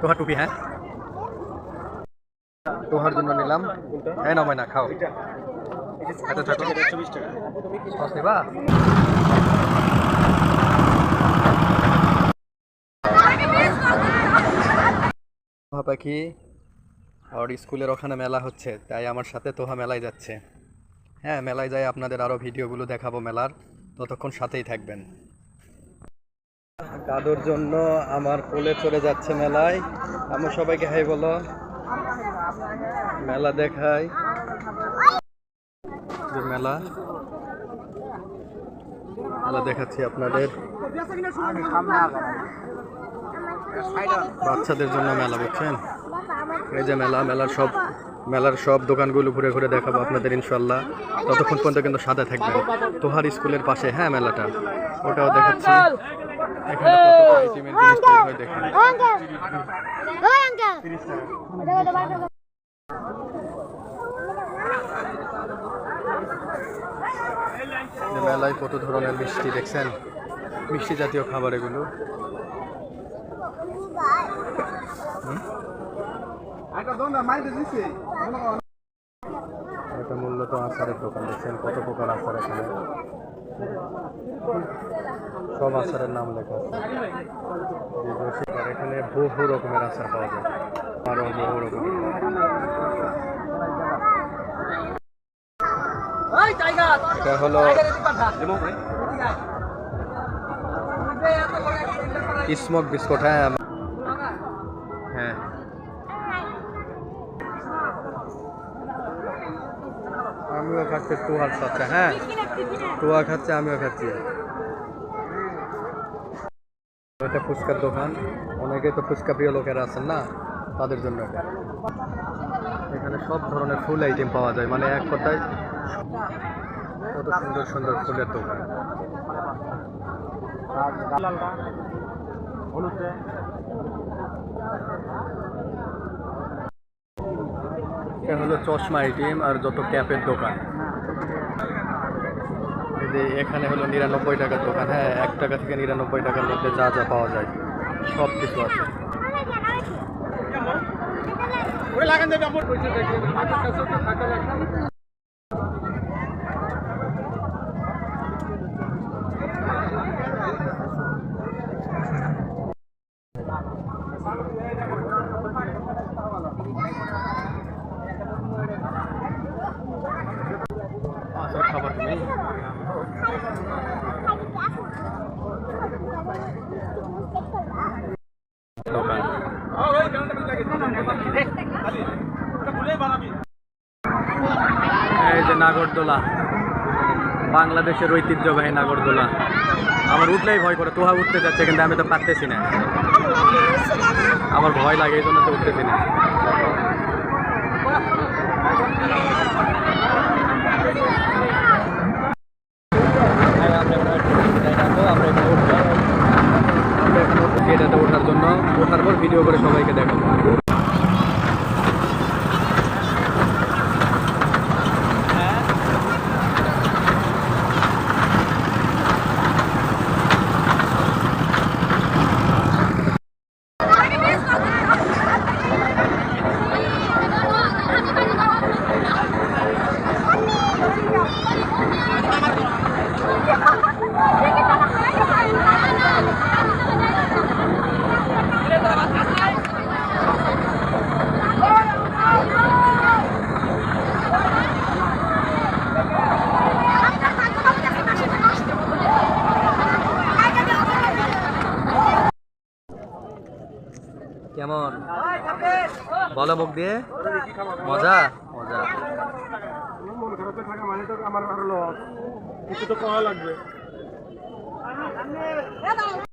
তোহার টুপি হ্যাঁ? তোহার জন্য নিলাম। হ্যাঁ না খাও। পাখি আর স্কুলের ওখানে মেলা হচ্ছে, তাই আমার সাথে তোহা মেলায় যাচ্ছে। হ্যাঁ মেলায় যাই আপনাদের আরও ভিডিওগুলো দেখাবো মেলার। ততক্ষণ সাথেই থাকবেন। দাদুর জন্য আমার কোলে চলে যাচ্ছে মেলায়। আমার সবাইকে হাই বলো। মেলা দেখাই যে মেলা। মেলা দেখাচ্ছি আপনাদের। বাচ্চাদের জন্য মেলা, বুঝছেন? এই যে মেলা, মেলার সব মেলার সব দোকানগুলো ঘুরে ঘুরে দেখাবো আপনাদের ইনশাল্লাহ ততক্ষণ পর্যন্ত কিন্তু সাদা থাকবে তোহার স্কুলের পাশে হ্যাঁ মেলাটা। ওটাও দেখাচ্ছি। এখানে কত আইটেমের জিনিস তৈরি হয় দেখেন ওই আঙ্কেল যে মেলায় কত ধরনের মিষ্টি দেখছেন? মিষ্টি জাতীয় খাবার এগুলো? এটা মূলত আচারের দোকান দেখছেন। কত প্রকার আচার এখানে? সব আচারের নাম লেখা আছে। এই যে শিকার, এখানে বহু রকমের আচার পাওয়া যায়। আরও বহু রকমের। এটা হলো স্মোক বিস্কুট হ্যাঁ হ্যাঁ। আমিও খাচ্ছি টুয়ার সাথে হ্যাঁ? টুয়া খাচ্ছে, আমিও খাচ্ছি। এটা ফুচকার দোকান। অনেকে তো ফুচকা প্রিয় লোকেরা আছেন না? তাদের জন্য এটা। এখানে সব ধরনের ফুল আইটেম পাওয়া যায়। মানে এক কথায়, কত সুন্দর সুন্দর ফুলের দোকান। এটা হলো চশমা আইটেম আর যত ক্যাপের দোকান। যে এখানে হলো নিরানব্বই টাকার দোকান। হ্যাঁ এক টাকা থেকে নিরানব্বই টাকার মধ্যে যা যা পাওয়া যায় সব কিছু আছে খাবার তুমি দোকান এই যে নাগরদোলা। বাংলাদেশের ঐতিহ্যবাহী নাগরদোলা। আমার উঠলেই ভয় করে, তোহা উঠতে যাচ্ছে কিন্তু আমি তো পারতেছি না। আমার ভয় লাগে, এই জন্য তো উঠতেছি না। এটাতে ওঠার জন্য। ওঠার পর ভিডিও করে সবাইকে দেখাবো। কেমন? বলো মুখ দিয়ে। মজা? মজা। মন খারাপে থাকা মানে তো কিছু তো করা লাগবে।